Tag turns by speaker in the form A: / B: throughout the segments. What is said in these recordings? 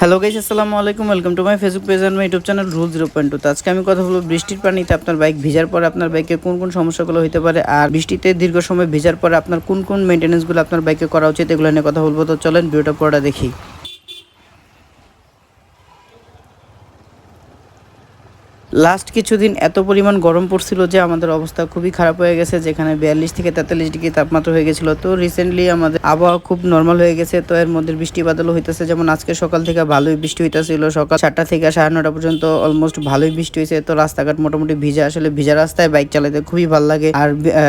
A: Hello guys আসসালামু আলাইকুম welcome to my Facebook page and my YouTube channel rule zero point two আজকে আমি কথা বলব বৃষ্টির পানিতে, আপনার বাইক ভিজার পরে আপনার বাইকে কোন কোন সমস্যাগুলো হতে পারে, আর বৃষ্টিতে দীর্ঘ সময় ভিজার পরে আপনার কোন কোন মেনটেন্যান্সগুলো আপনার বাইকে করা উচিত, এগুলো নিয়ে কথা বলব। তো চলেন ভিডিওটা পড়া দেখি। লাস্ট কিছুদিন এত পরিমাণ গরম পড়ছিল যে আমাদের অবস্থা খুবই খারাপ হয়ে গেছে, যেখানে বিয়াল্লিশ থেকে তেতাল্লিশ ডিগ্রি তাপমাত্রা হয়ে গেছিল। তো রিসেন্টলি আমাদের আবহাওয়া খুব নর্মাল হয়ে গেছে, তো এর মধ্যে বৃষ্টি বাদলও হইতেছে। যেমন আজকে সকাল থেকে ভালোই বৃষ্টি হইতেছিল, সকাল সাতটা থেকে সাড়ে নটা পর্যন্ত অলমোস্ট ভালোই বৃষ্টি হয়েছে তো রাস্তাঘাট মোটামুটি ভিজা, আসলে ভিজা রাস্তায় বাইক চালাতে খুবই ভালো লাগে। আর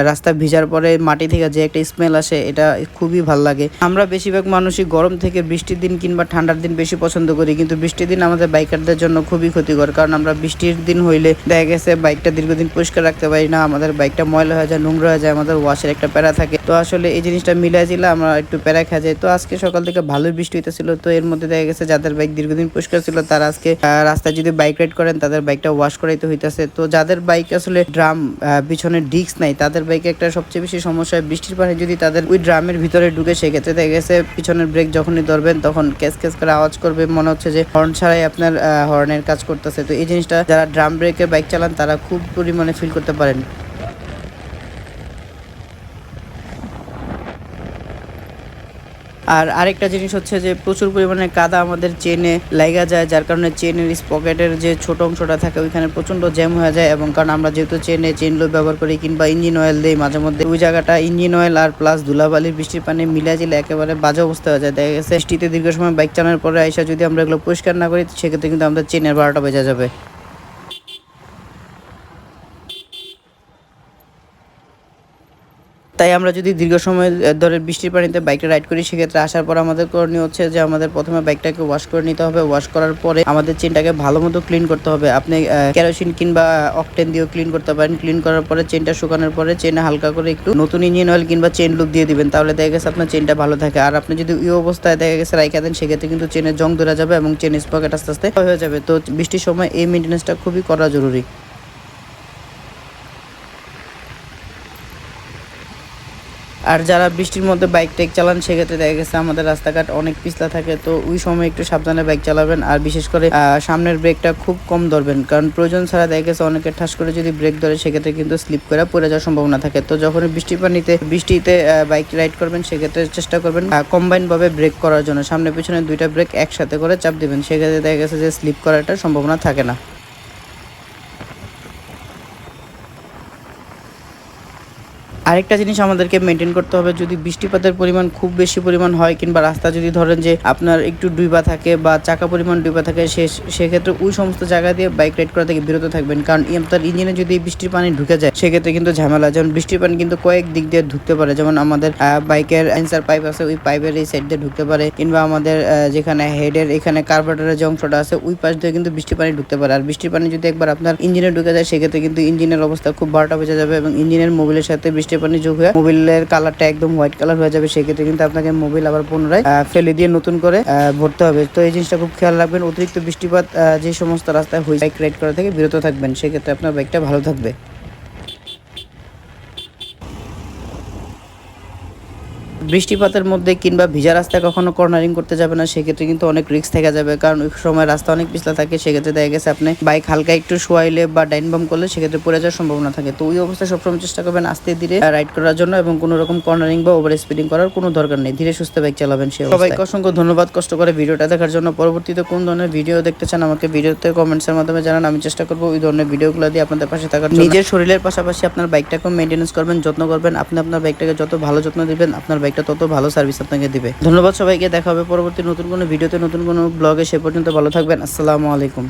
A: রাস্তা ভিজার পরে মাটি থেকে যে একটা স্মেল আসে, এটা খুবই ভালো লাগে। আমরা বেশিরভাগ মানুষই গরম থেকে বৃষ্টির দিন কিংবা ঠান্ডার দিন বেশি পছন্দ করি, কিন্তু বৃষ্টির দিন আমাদের বাইকারদের জন্য খুবই ক্ষতিকর। কারণ আমরা বৃষ্টির দিন হইলে দেখা গেছে বাইকটা দীর্ঘদিন পরিষ্কার রাখতে পারি না, আমাদের বাইকটা ময়লা হয়ে যায়, নোংরা হয়ে যায়, আমাদের ওয়াশের একটা প্যারা থাকে। তো আসলে এই জিনিসটা মিলাই দিলে আমরা একটু প্যারা খেয়ে যাই তো আজকে সকাল থেকে ভালোই বৃষ্টি হইতেছিল, তো এর মধ্যে দেখা গেছে যাদের বাইক দীর্ঘদিন পরিষ্কার ছিল, তারা আজকে রাস্তায় যদি বাইক রাইড করেন, তাদের বাইকটা ওয়াশ করাইতে হইতেছে। তো যাদের বাইক আসলে ড্রাম পিছনে ডিস্ক নাই, তাদের বাইকে একটা সবচেয়ে বেশি সমস্যা বৃষ্টির পানি যদি তাদের ওই ড্রামের ভিতরে ঢুকে, সেক্ষেত্রে দেখা গেছে পিছনের ব্রেক যখনই ধরবেন, তখন ক্যাস ক্যাস করে আওয়াজ করবে, মনে হচ্ছে যে হর্ন ছাড়াই আপনার হর্নের কাজ করতেছে। তো এই জিনিসটা যারা ড্রাম ব্রেকে বাইক চালান, তারা খুব পরিমাণে ফিল করতে পারেন। আর আরেকটা জিনিস হচ্ছে যে প্রচুর পরিমাণে কাদা আমাদের চেনে লাগা যায়, যার কারণে চেনের পকেটের যে ছোট অংশটা থাকে, ওইখানে প্রচণ্ড জ্যাম হয়ে যায় এবং কারণ আমরা যেহেতু চেনে চেন লো ব্যবহার করি কিংবা ইঞ্জিন অয়েল দিই মাঝে মধ্যে, ওই জায়গাটা ইঞ্জিন অয়েল আর প্লাস ধুলাবালির বৃষ্টির পানি মিলিয়ে দিলে একেবারে বাজে অবস্থা হয়ে যায়। দেখা গেছে বৃষ্টিতে দীর্ঘ সময় বাইক চালানোর পরে আইসা যদি আমরা এগুলো পরিষ্কার না করি, সেক্ষেত্রে কিন্তু আমাদের চেনের বারোটা বেজে যাবে। তাই আমরা যদি দীর্ঘ সময় ধরে বৃষ্টির পানিতে বাইকটা রাইড করি, সেক্ষেত্রে আসার পর আমাদের করণীয় হচ্ছে যে আমাদের প্রথমে বাইকটাকে ওয়াশ করে নিতে হবে। ওয়াশ করার পরে আমাদের চেনটাকে ভালো মতো ক্লিন করতে হবে। আপনি কেরোসিন কিংবা অকটেন দিয়েও ক্লিন করতে পারেন। ক্লিন করার পরে চেনটা শুকানোর পরে চেনে হালকা করে একটু নতুন ইঞ্জিন অয়েল কিংবা চেন লুক দিয়ে দিবেন। তাহলে দেখা গেছে আপনার চেনটা ভালো থাকে। আর আপনি যদি ওই অবস্থায় দেখা গেছে রাইখা দেন, সেক্ষেত্রে কিন্তু চেনের জং ধরে যাবে এবং চেন স্পকেট আস্তে আস্তে হয়ে যাবে। তো বৃষ্টির সময় এই মেনটেন্সটা খুবই করা জরুরি। আর যারা বৃষ্টির মধ্যে বাইক টাইক চালান, সেক্ষেত্রে দেখা গেছে আমাদের রাস্তাঘাট অনেক পিছলা থাকে, তো ওই সময় একটু সাবধানে বাইক চালাবেন। আর বিশেষ করে সামনের ব্রেকটা খুব কম ধরবেন, কারণ প্রয়োজন ছাড়া দেখা গেছে অনেকে ঠাস করে যদি ব্রেক ধরে, সেক্ষেত্রে কিন্তু স্লিপ করে পড়ে যাওয়ার সম্ভাবনা থাকে। তো যখন বৃষ্টির পানিতে বৃষ্টিতে বাইক রাইড করবেন, সেক্ষেত্রে চেষ্টা করবেন কম্বাইন ভাবে ব্রেক করার জন্য। সামনে পিছনে দুইটা ব্রেক একসাথে করে চাপ দিবেন, সেক্ষেত্রে দেখা গেছে যে স্লিপ করাটা সম্ভাবনা থাকে না। আরেকটা জিনিস আমাদেরকে মেনটেন করতে হবে, যদি বৃষ্টিপাতের পরিমাণ খুব বেশি পরিমাণ হয় কিংবা রাস্তা যদি ধরেন যে আপনার একটু ডুইবা থাকে বা চাকা পরিমাণ ডুইবা থাকে, সে সেক্ষেত্রে ওই সমস্ত জায়গা দিয়ে বাইক রাইড করা থেকে বিরত থাকবেন। কারণ আপনার ইঞ্জিনে যদি বৃষ্টির পানি ঢুকে যায়, সেক্ষেত্রে কিন্তু ঝামেলা। যেমন বৃষ্টির পানি কিন্তু কয়েক দিক দিয়ে ঢুকতে পারে। যেমন আমাদের বাইকের অ্যান্সার পাইপ আছে, ওই পাইপের এই সাইড দিয়ে ঢুকতে পারে। কিংবা আমাদের যেখানে হেডের এখানে কার্বোরেটরের যে অংশটা আছে, ওই পাশ দিয়ে কিন্তু বৃষ্টির পানি ঢুকতে পারে। আর বৃষ্টির পানি যদি একবার আপনার ইঞ্জিনে ঢুকে যায়, সেক্ষেত্রে কিন্তু ইঞ্জিনের অবস্থা খুব বারোটা বেজে যাবে এবং ইঞ্জিনের মোবিলের সাথে বৃষ্টির পানি যোগ হয়ে মোবিলের কালারটা একদম হোয়াইট কালার হয়ে যাবে, সেক্ষেত্রে কিন্তু আপনাকে মোবিল আবার পুনরায় ফেলে দিয়ে নতুন করে ভরতে হবে। তো এই জিনিসটা খুব খেয়াল রাখবেন, অতিরিক্ত বৃষ্টিপাত যে সমস্ত রাস্তায় হয়ে বাইক রাইড করা থেকে বিরত থাকবেন, সেক্ষেত্রে আপনার বাইকটা ভালো থাকবে। বৃষ্টিপাতের মধ্যে কিংবা ভিজা রাস্তায় কখনো কর্নারিং করতে যাবে না সেক্ষেত্রে কিন্তু অনেক রিস্ক থেকে যাবে। কারণ ওই সময় রাস্তা অনেক পিছলা থাকে সেক্ষেত্রে দেখা গেছে আপনি বাইক হালকা একটু শোয়াইলে বা ডাইন বাম করলে সেক্ষেত্রে পড়ে যাওয়ার সম্ভাবনা থাকে। তো ওই অবস্থায় সবসময় চেষ্টা করবেন আস্তে ধীরে রাইড করার জন্য এবং কোনো রকম কর্নারিং বা ওভার স্পিডিং করার কোনো দরকার নেই। ধীরে সুস্থ বাইক চালাবেন সে সবাইকে অসংখ্য ধন্যবাদ কষ্ট করে ভিডিওটা দেখার জন্য। পরবর্তীতে কোন ধরনের ভিডিও দেখতে চান আমাকে ভিডিওতে কমেন্টসের মাধ্যমে জানান। আমি চেষ্টা করব ওই ধরনের ভিডিওগুলো দিয়ে আপনাদের পাশে থাকার নিজের শরীরের পাশাপাশি আপনার বাইকটাকেও মেনটেন্স করবেন যত্ন করবেন। আপনি আপনার বাইকটাকে যত ভালো যত্ন দিবেন আপনার বাইকটা তত ভালো সার্ভিস আপনাকে দিবে। ধন্যবাদ সবাইকে, দেখা হবে পরবর্তী নতুন কোনো ভিডিওতে, নতুন কোনো ব্লগে সে পর্যন্ত ভালো থাকবেন। আসসালামু আলাইকুম।